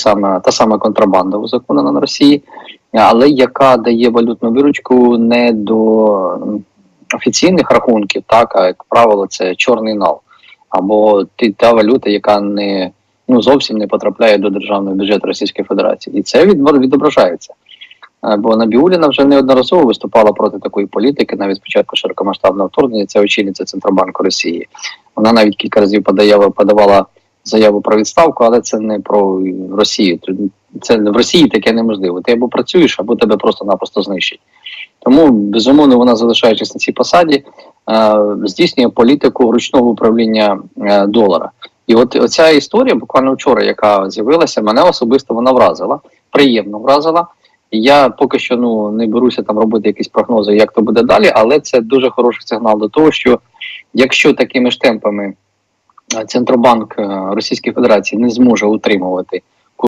саме та сама контрабанда узаконена на Росії, але яка дає валютну виручку не до офіційних рахунків, так а як правило, це чорний нал або та валюта, яка не ну зовсім не потрапляє до державного бюджету Російської Федерації, і це відображається. Бо Набіуліна вже неодноразово виступала проти такої політики, навіть спочатку широкомасштабного вторгнення. Це очільниця Центробанку Росії. Вона навіть кілька разів подавала заяву про відставку, але це не про Росію. Це в Росії таке неможливо. Ти або працюєш, або тебе просто-напросто знищать. Тому безумовно вона залишаючись на цій посаді, е, здійснює політику ручного управління е, долара. І от оця історія, буквально вчора, яка з'явилася, мене особисто вона вразила, приємно вразила. Я поки що ну не беруся там робити якісь прогнози, як то буде далі, але це дуже хороший сигнал до того, що якщо такими ж темпами Центробанк е, Російської Федерації не зможе утримувати